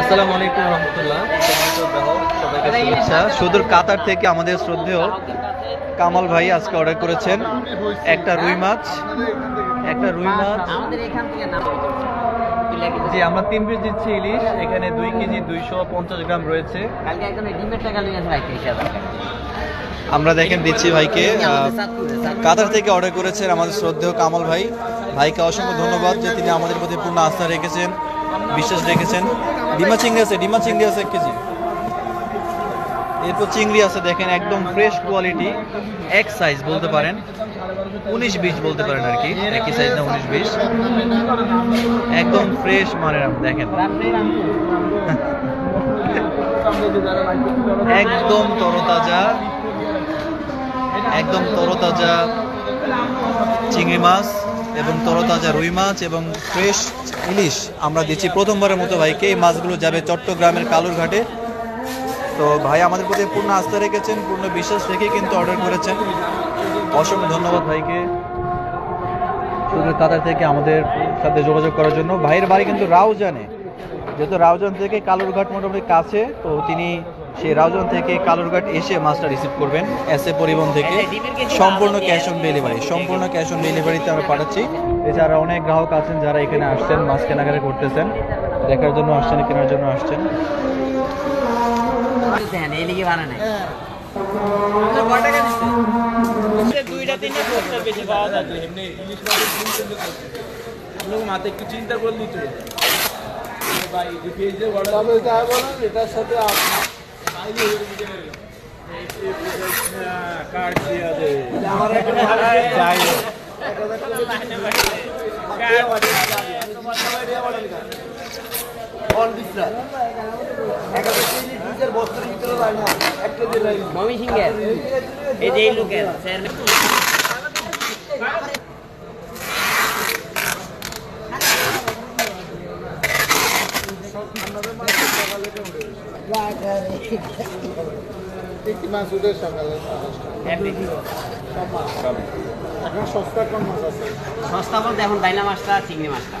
আসসালামু আলাইকুম রহমতুল্লাহ। সবাইকে শুভেচ্ছা। সুদূর কাতার থেকে আমাদের শ্রদ্ধেয় কামাল ভাই আজকে অর্ডার করেছেন একটা রুই মাছ। একটা রুই মাছ। জি আমরা তিন পিস দিচ্ছি ইলিশ। এখানে দুই কেজি দুইশো পঞ্চাশ গ্রাম রয়েছে। আমরা দেখেন দিচ্ছি ভাইকে। কাতার থেকে অর্ডার করেছেন আমাদের শ্রদ্ধেয় কামাল ভাই। ভাইকে অসংখ্য ধন্যবাদ যে তিনি আমাদের প্রতি পূর্ণ আস্থা রেখেছেন। বিশ্বাস রেখেছেন? ডিমা চিংড়ি আছে, ডিমা চিংড়ি আছে এক কেজি। এরপর চিংড়ি আছে, দেখেন, একদম ফ্রেশ কোয়ালিটি এক সাইজ বলতে পারেন, উনিশ বিশ বলতে পারেন আর কি, একই সাইজ না উনিশ বিশ। একদম ফ্রেশ মানের আম, দেখেন। একদম তরতাজা একদম তরতাজা চিংড়ি মাছ। এবং তরতাজা রুই মাছ এবং ফ্রেশ ইলিশ আমরা দিচ্ছি প্রথমবারের মতো ভাইকে। এই মাছগুলো যাবে চট্টগ্রামের কালুরঘাটে। তো ভাই আমাদের প্রতি পূর্ণ আস্থা রেখেছেন, পূর্ণ বিশ্বাস রেখে কিন্তু অর্ডার করেছেন। অসংখ্য ধন্যবাদ ভাইকে। শুধু কাতার থেকে, আমাদের সাথে যোগাযোগ করার জন্য। ভাইয়ের বাড়ি কিন্তু রাউজানে। যেহেতু রাউজান থেকে কালুরঘাট মোটামুটি কাছে, তো তিনি সেই রাউজান থেকে কালুরঘাট এসে মাছটা রিসিভ করবেন এস এ পরিবহন থেকে। সম্পূর্ণ ক্যাশ অন ডেলিভারি সম্পূর্ণ ক্যাশ অন ডেলিভারিতে আমরা পাঠাচ্ছি। এছাড়া অনেক গ্রাহক আছেন যারা এখানে আসছেন মাছ কেনাকাটা করতেছেন দেখার জন্য আসছেন কেনার জন্য আসছেন। দুইটা তিনটা পোস্টার বেশি পাওয়া যাচ্ছে এমনি ইলিশ তিনটে লোক মাথায় একটু চিন্তা করলি তো ভাই পেজ বড় তবে তাই বলেন এটার সাথে কার্ড দিয়ে দে আমার যাই মমি সিংহের এই যে এই লোকের স্যার মাছ উঠে সকালে এখন সস্তা কোন মাছ আছে? সস্তা বলতে এখন বাইনা মাছটা চিংড়ি মাছটা।